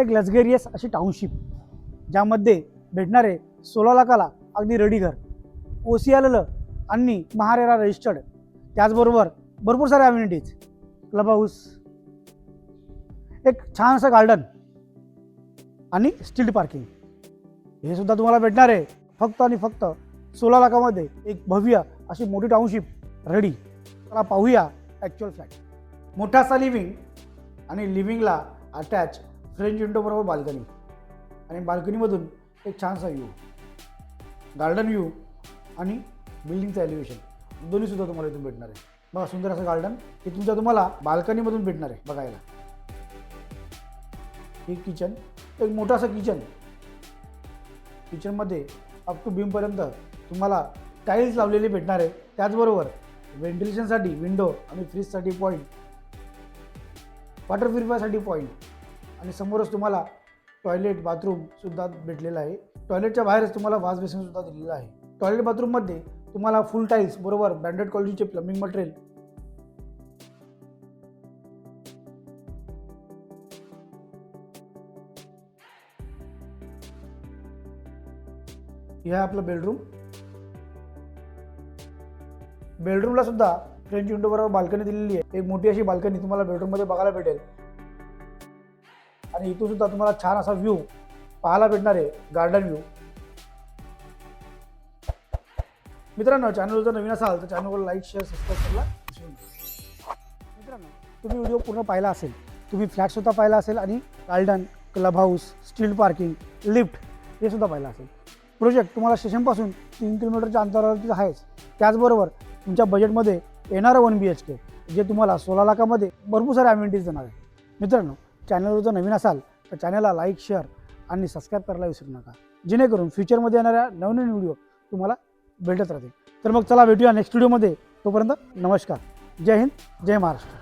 एक लक्झरियस अशी टाउनशिप ज्यामध्ये भेटणारे सोळा लाखाला अगदी रेडी घर. ओ सी आलेलं आणि महारेरा रजिस्टर्ड त्याचबरोबर भरपूर साऱ्या अम्युनिटीज क्लब हाऊस एक छान असं गार्डन आणि स्टील पार्किंग हे सुद्धा तुम्हाला भेटणार आहे फक्त आणि फक्त सोळा लाखामध्ये एक भव्य अशी मोठी टाउनशिप रेडी चला पाहूया ॲक्च्युअल फ्लॅट मोठासा लिव्हिंग आणि लिव्हिंगला अटॅच फ्रेंच विंडो बरोबर बाल्कनी. आणि बाल्कनीमधून एक छानसा व्ह्यू गार्डन व्ह्यू आणि बिल्डिंगचं एलिव्हेशन दोन्हीसुद्धा तुम्हाला इथून भेटणार आहे. बघा सुंदर असं गार्डन हे तुमच्या तुम्हाला बाल्कनीमधून भेटणार आहे बघायला. हे किचन एक मोठं असं किचन किचनमध्ये अप टू बीमपर्यंत तुम्हाला टाईल्स लावलेले भेटणार आहे. त्याचबरोबर व्हेंटिलेशनसाठी विंडो आणि फ्रीजसाठी पॉईंट वॉटर प्युरिफायसाठी पॉईंट आणि समोरच तुम्हाला टॉयलेट बाथरूमसुद्धा भेटलेलं आहे. टॉयलेटच्या बाहेरच तुम्हाला वॉश बेसिनसुद्धा दिलेलं आहे. टॉयलेट बाथरूममध्ये तुम्हाला फुल टाईल्स बरोबर? ब्रँडेड क्वालिटीचे प्लम्बिंग मटेरियल हे आहे आपलं बेडरूम बेडरूमला सुद्धा फ्रेंच विंडो बरोबर बाल्कनी दिलेली आहे. एक मोठी अशी बाल्कनी तुम्हाला बेडरूममध्ये बघायला भेटेल. आणि इथून सुद्धा तुम्हाला छान असा व्ह्यू पाहायला भेटणार आहे गार्डन व्ह्यू मित्रांनो चॅनल जर नवीन असाल तर चॅनलवर लाईक शेअर सबस्क्राईब करायला विसरू नका. मित्रांनो तुम्ही व्हिडिओ पूर्ण पाहिला असेल तुम्ही फ्लॅट सुद्धा पाहिला असेल आणि garden club house steel parking lift हे सुद्धा पाहिलं असेल. प्रोजेक्ट तुम्हाला स्टेशनपासून तीन किलोमीटरच्या अंतरावरती आहेच. त्याचबरोबर तुमच्या बजेटमध्ये येणारं वन बी एच के जे तुम्हाला सोळा लाखामध्ये भरपूर सारे अम्युनिटीज देणार आहे. मित्रांनो चॅनलवर जर नवीन असाल तर चॅनलला लाईक शेअर आणि सबस्क्राईब करायला विसरू नका. जेणेकरून फ्युचरमध्ये येणाऱ्या नवनवीन व्हिडिओ तुम्हाला भेटत राहतील. तर मग चला भेटूया नेक्स्ट व्हिडिओमध्ये तोपर्यंत नमस्कार. जय हिंद जय महाराष्ट्र.